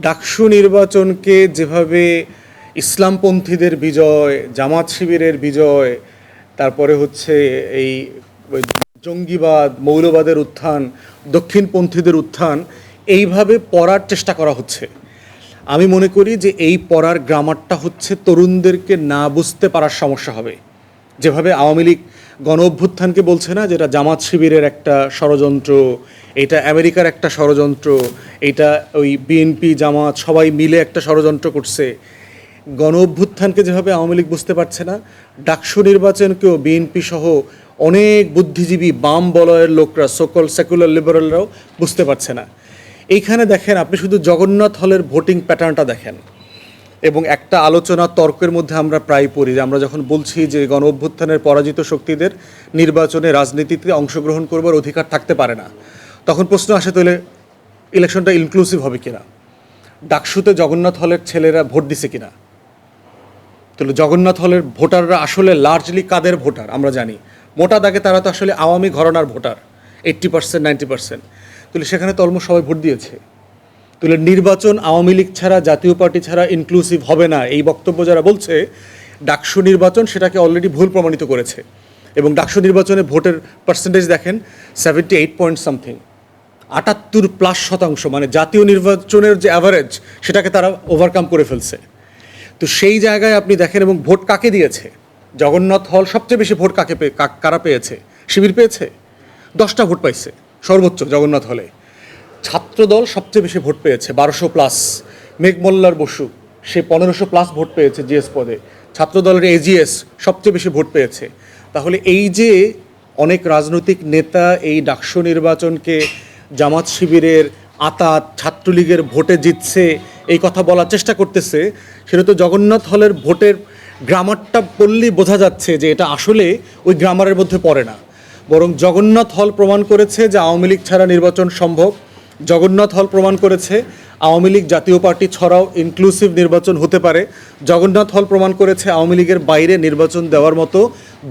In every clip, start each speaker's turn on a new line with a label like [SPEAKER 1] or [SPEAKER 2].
[SPEAKER 1] ডাকসু নির্বাচনকে যেভাবে ইসলামপন্থীদের বিজয়, জামাত শিবিরের বিজয়, তারপরে হচ্ছে এই জঙ্গিবাদ, মৌলবাদের উত্থান, দক্ষিণপন্থীদের উত্থান, এইভাবে পড়ার চেষ্টা করা হচ্ছে। আমি মনে করি যে এই পড়ার গ্রামারটা হচ্ছে তরুণদেরকে না বুঝতে পারার সমস্যা হবে। যেভাবে আওয়ামী লীগ গণ অভ্যুত্থানকে বলছে না, যেটা জামাত শিবিরের একটা ষড়যন্ত্র, এটা আমেরিকার একটা ষড়যন্ত্র, এটা ওই বিএনপি, জামাত সবাই মিলে একটা ষড়যন্ত্র করছে গণ অভ্যুত্থানকে যেভাবে আওয়ামী লীগ বুঝতে পারছে না, ডাকসু নির্বাচনকেও বিএনপি সহ অনেক বুদ্ধিজীবী বাম বলয়ের লোকরা সকল সেকুলার লিবারেলরাও বুঝতে পারছে না। এইখানে দেখেন, আপনি শুধু জগন্নাথ হলের ভোটিং প্যাটার্নটা দেখেন। এবং একটা আলোচনা তর্কের মধ্যে আমরা প্রায় পড়ি। যে আমরা যখন বলছি যে গণ অভ্যুত্থানের পরাজিত শক্তিদের নির্বাচনে রাজনীতিতে অংশগ্রহণ করবার অধিকার থাকতে পারে না, তখন প্রশ্ন আসে, তাহলে ইলেকশনটা ইনক্লুসিভ হবে কিনা? ডাকসুতে জগন্নাথ হলের ছেলেরা ভোট দিছে কিনা? তাহলে জগন্নাথ হলের ভোটাররা আসলে লার্জলি কাদের ভোটার? আমরা জানি। মোটা দাগে তারা তো আসলে Awami ঘরনার voter eighty percent ninety percent তাহলে সেখানে তো অলমোস্ট সবাই ভোট দিয়েছে। তাহলে নির্বাচন আওয়ামী লীগ ছাড়া, জাতীয় পার্টি ছাড়া ইনক্লুসিভ হবে না। এই বক্তব্য যারা বলছে, ডাকসু নির্বাচন সেটাকে অলরেডি ভুল প্রমাণিত করেছে। এবং ডাকসু নির্বাচনে ভোটের পার্সেন্টেজ দেখেন সেভেন্টি এইট পয়েন্ট সামথিং আটাত্তর প্লাস শতাংশ মানে জাতীয় নির্বাচনের যে অ্যাভারেজ সেটাকে তারা ওভারকাম করে ফেলছে। তো সেই জায়গায় আপনি দেখেন, এবং ভোট কাকে দিয়েছে? জগন্নাথ হল সবচেয়ে বেশি ভোট কাকে কারা পেয়েছে? শিবির পেয়েছে? দশটা ভোট পাইছে, সর্বোচ্চ জগন্নাথ হলে। ছাত্রদল সবচেয়ে বেশি ভোট পেয়েছে, বারোশো প্লাস মেঘমল্লার বসু, সে পনেরোশো প্লাস ভোট পেয়েছে জিএস পদে। ছাত্রদলের এজিএস সবচেয়ে বেশি ভোট পেয়েছে। তাহলে এই যে অনেক রাজনৈতিক নেতা এই ডাকসু নির্বাচনকে জামাত শিবিরের আতাত, ছাত্রলীগের ভোটে জিতছে, এই কথা বলার চেষ্টা করতেছে, সেটা তো জগন্নাথ হলের ভোটের গ্রামারটা পড়লেই বোঝা যাচ্ছে যে এটা আসলে ওই গ্রামারের মধ্যে পড়ে না। বরং জগন্নাথ হল প্রমাণ করেছে যে আওয়ামী লীগ ছাড়া নির্বাচন সম্ভব। জগন্নাথ হল প্রমাণ করেছে, আওয়ামী লীগ জাতীয় পার্টি ছাড়াও ইনক্লুসিভ নির্বাচন হতে পারে। জগন্নাথ হল প্রমাণ করেছে, আওয়ামী লীগের বাইরে নির্বাচন দেওয়ার মতো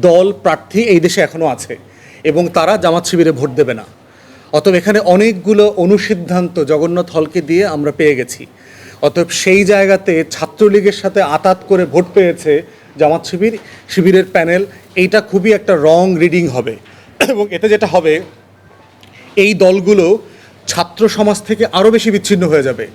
[SPEAKER 1] দল প্রার্থী এই দেশে এখনও আছে এবং তারা জামাত শিবিরে ভোট দেবে না। অতএব এখানে অনেকগুলো অনুসিদ্ধান্ত জগন্নাথ হলকে দিয়ে আমরা পেয়ে গেছি। অতএব সেই জায়গাতে ছাত্রলীগের সাথে আতাত করে ভোট পেয়েছে জামাত শিবির, শিবিরের প্যানেল, এইটা খুবই একটা রং রিডিং হবে। এবং এতে যেটা হবে, এই দলগুলো ছাত্র সমাজ থেকে আরও বেশি বিচ্ছিন্ন হয়ে যাবে।